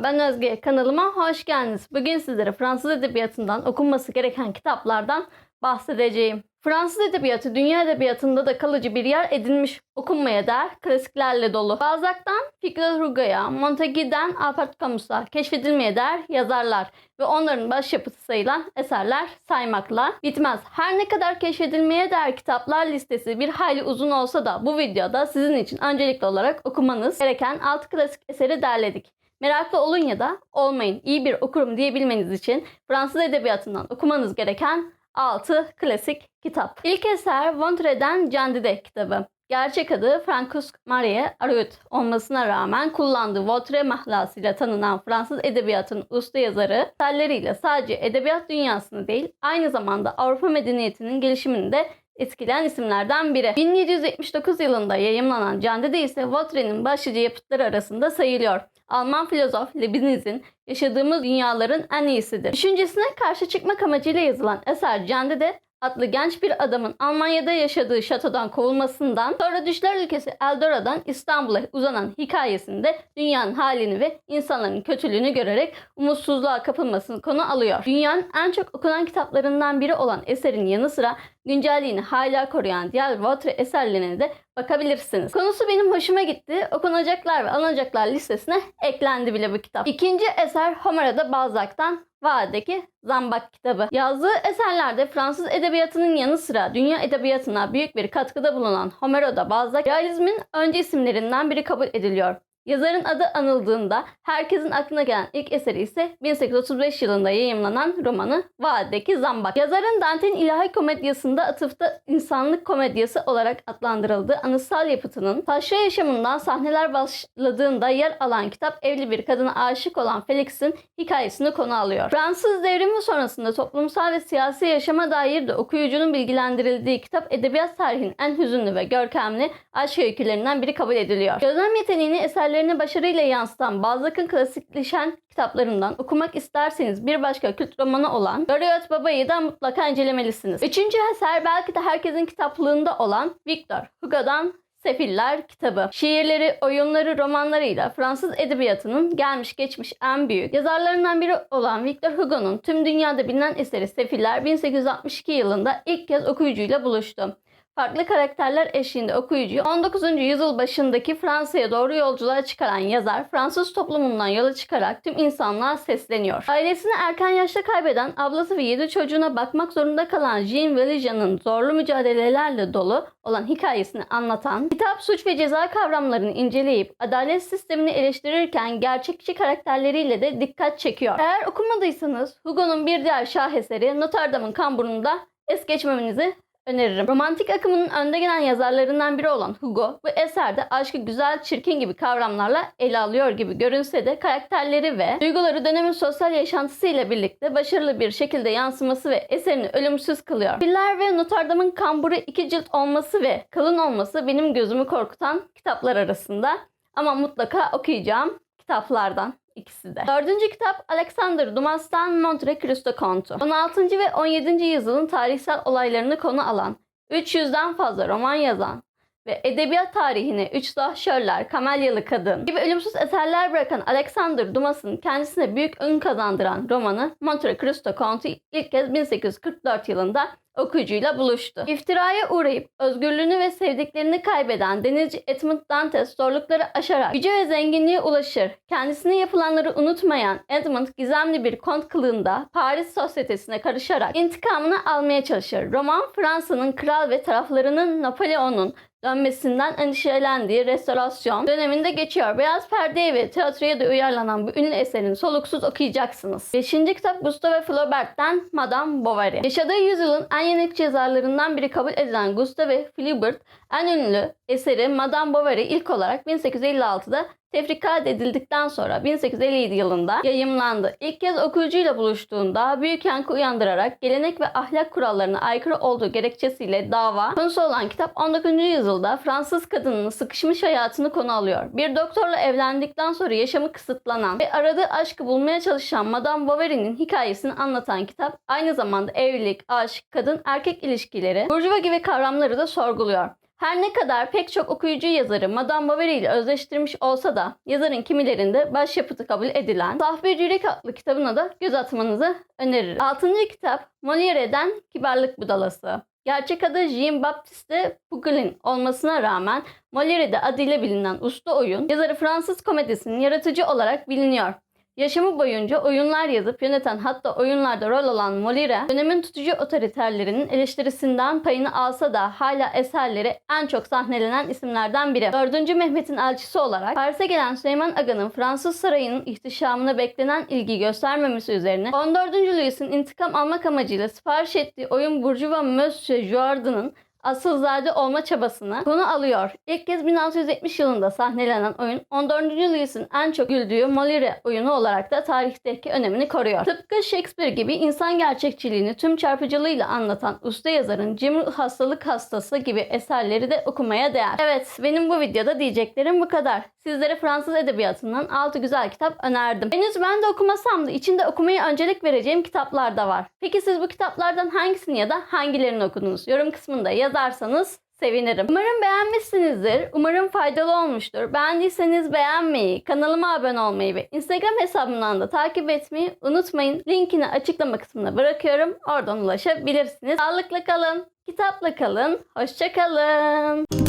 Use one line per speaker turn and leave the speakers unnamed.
Ben Özge. Kanalıma hoş geldiniz. Bugün sizlere Fransız edebiyatından okunması gereken kitaplardan bahsedeceğim. Fransız edebiyatı dünya edebiyatında da kalıcı bir yer edinmiş okunmaya değer klasiklerle dolu. Balzac'tan Victor Hugo'ya, Montague'den Albert Camus'a keşfedilmeye değer yazarlar ve onların başyapıtı sayılan eserler saymakla bitmez. Her ne kadar keşfedilmeye değer kitaplar listesi bir hayli uzun olsa da bu videoda sizin için öncelikli olarak okumanız gereken 6 klasik eseri derledik. Meraklı olun ya da olmayın iyi bir okurum diyebilmeniz için Fransız edebiyatından okumanız gereken 6 klasik kitap. İlk eser Ventre'den Candide kitabı. Gerçek adı Francois Marie Arnaud olmasına rağmen kullandığı Votre mahlasıyla tanınan Fransız edebiyatının usta yazarı, eserleriyle sadece edebiyat dünyasını değil, aynı zamanda Avrupa medeniyetinin gelişimini de etkileyen isimlerden biri. 1779 yılında yayımlanan Candide ise Voltaire'nin başlıca yapıtları arasında sayılıyor. Alman filozof Leibniz'in yaşadığımız dünyaların en iyisidir. Düşüncesine karşı çıkmak amacıyla yazılan eser Candide adlı genç bir adamın Almanya'da yaşadığı şatodan kovulmasından sonra düşler ülkesi Eldora'dan İstanbul'a uzanan hikayesinde dünyanın halini ve insanların kötülüğünü görerek umutsuzluğa kapılmasını konu alıyor. Dünyanın en çok okunan kitaplarından biri olan eserin yanı sıra güncelliğini hala koruyan diğer Votre eserlerine de bakabilirsiniz. Konusu benim hoşuma gitti. Okunacaklar ve alınacaklar listesine eklendi bile bu kitap. İkinci eser Homera'da Balzac'tan Vade'deki Zambak kitabı. Yazdığı eserlerde Fransız edebiyatının yanı sıra dünya edebiyatına büyük bir katkıda bulunan Homero'da Balzac, realizmin önce isimlerinden biri kabul ediliyor. Yazarın adı anıldığında herkesin aklına gelen ilk eseri ise 1835 yılında yayımlanan romanı Vade'deki Zambak. Yazarın Dante'nin ilahi komedyasında atıfta insanlık komedyası olarak adlandırıldığı anıtsal yapıtının taşra yaşamından sahneler başladığında yer alan kitap evli bir kadına aşık olan Felix'in hikayesini konu alıyor. Fransız devrimi sonrasında toplumsal ve siyasi yaşama dair de okuyucunun bilgilendirildiği kitap edebiyat tarihinin en hüzünlü ve görkemli aşk öykülerinden biri kabul ediliyor. Gözlem yeteneğini eserlerini başarıyla yansıtan Balzac'ın klasikleşen kitaplarından okumak isterseniz bir başka kült romanı olan Goriot Baba'yı da mutlaka incelemelisiniz. Üçüncü eser belki de herkesin kitaplığında olan Victor Hugo'dan Sefiller kitabı. Şiirleri, oyunları, romanlarıyla Fransız edebiyatının gelmiş geçmiş en büyük yazarlarından biri olan Victor Hugo'nun tüm dünyada bilinen eseri Sefiller 1862 yılında ilk kez okuyucuyla buluştu. Farklı karakterler eşliğinde okuyucuyu 19. yüzyıl başındaki Fransa'ya doğru yolculuğa çıkaran yazar Fransız toplumundan yola çıkarak tüm insanlığa sesleniyor. Ailesini erken yaşta kaybeden ablası ve 7 çocuğuna bakmak zorunda kalan Jean Valjean'ın zorlu mücadelelerle dolu olan hikayesini anlatan, kitap suç ve ceza kavramlarını inceleyip adalet sistemini eleştirirken gerçekçi karakterleriyle de dikkat çekiyor. Eğer okumadıysanız Hugo'nun bir diğer şaheseri Notre Dame'ın kamburunu da es geçmemenizi öneririm. Romantik akımının önde gelen yazarlarından biri olan Hugo bu eserde aşkı güzel, çirkin gibi kavramlarla ele alıyor gibi görünse de karakterleri ve duyguları dönemin sosyal yaşantısıyla birlikte başarılı bir şekilde yansıması ve eserini ölümsüz kılıyor. Piller ve Notre Dame'ın kamburu iki cilt olması ve kalın olması benim gözümü korkutan kitaplar arasında. Ama mutlaka okuyacağım kitaplardan. İkisi de. Dördüncü kitap Alexander Dumas'tan Monte Cristo Kontu. 16. ve 17. yüzyılın tarihsel olaylarını konu alan, 300'den fazla roman yazan ve edebiyat tarihine Üç Sahşörler, Kamelyalı Kadın gibi ölümsüz eserler bırakan Alexander Dumas'ın kendisine büyük ön kazandıran romanı Monte Cristo Kontu ilk kez 1844 yılında okuyucuyla buluştu. İftiraya uğrayıp özgürlüğünü ve sevdiklerini kaybeden denizci Edmund Dantes zorlukları aşarak güce ve zenginliğe ulaşır. Kendisine yapılanları unutmayan Edmund gizemli bir kont kılığında Paris sosyetesine karışarak intikamını almaya çalışır. Roman Fransa'nın kral ve taraflarının Napoleon'un dönmesinden endişelendiği restorasyon döneminde geçiyor. Beyaz perdeye ve tiyatroya da uyarlanan bu ünlü eserin soluksuz okuyacaksınız. Beşinci kitap Gustave Flaubert'ten Madame Bovary. Yaşadığı yüzyılın en yenilikçi yazarlarından biri kabul edilen Gustave Flaubert en ünlü eseri Madame Bovary ilk olarak 1856'da tefrikat edildikten sonra 1857 yılında yayımlandı. İlk kez okuyucuyla buluştuğunda büyük yankı uyandırarak gelenek ve ahlak kurallarına aykırı olduğu gerekçesiyle dava konusu olan kitap 19. yüzyılda Fransız kadının sıkışmış hayatını konu alıyor. Bir doktorla evlendikten sonra yaşamı kısıtlanan ve aradığı aşkı bulmaya çalışan Madame Bovary'nin hikayesini anlatan kitap aynı zamanda evlilik, aşk, kadın erkek ilişkileri, burjuva gibi kavramları da sorguluyor. Her ne kadar pek çok okuyucu yazarı Madame Bovary ile özleştirmiş olsa da yazarın kimilerinde başyapıtı kabul edilen Saf Bir Yürek adlı kitabına da göz atmanızı öneririm. Altıncı kitap Molière'den Kibarlık Budalası. Gerçek adı Jean-Baptiste Bougelin olmasına rağmen Molière'de adıyla bilinen usta oyun, yazarı Fransız komedisinin yaratıcı olarak biliniyor. Yaşamı boyunca oyunlar yazıp yöneten hatta oyunlarda rol alan Molière, dönemin tutucu otoriterlerinin eleştirisinden payını alsa da hala eserleri en çok sahnelenen isimlerden biri. 4. Mehmet'in elçisi olarak Paris'e gelen Süleyman Aga'nın Fransız sarayının ihtişamına beklenen ilgi göstermemesi üzerine 14. Louis'in intikam almak amacıyla sipariş ettiği oyun Bourgeois Monsieur Jouard'ın asılzade olma çabasını konu alıyor. İlk kez 1670 yılında sahnelenen oyun 14. Louis'in en çok güldüğü Molière oyunu olarak da tarihteki önemini koruyor. Tıpkı Shakespeare gibi insan gerçekçiliğini tüm çarpıcılığıyla anlatan usta yazarın Cemil Hastalık Hastası gibi eserleri de okumaya değer. Evet benim bu videoda diyeceklerim bu kadar. Sizlere Fransız edebiyatından 6 güzel kitap önerdim. Henüz ben de okumasam da içinde okumaya öncelik vereceğim kitaplar da var. Peki siz bu kitaplardan hangisini ya da hangilerini okudunuz? Yorum kısmında yazarsanız sevinirim. Umarım beğenmişsinizdir. Umarım faydalı olmuştur. Beğendiyseniz beğenmeyi, kanalıma abone olmayı ve Instagram hesabımdan da takip etmeyi unutmayın. Linkini açıklama kısmına bırakıyorum. Oradan ulaşabilirsiniz. Sağlıkla kalın, kitapla kalın, hoşça kalın.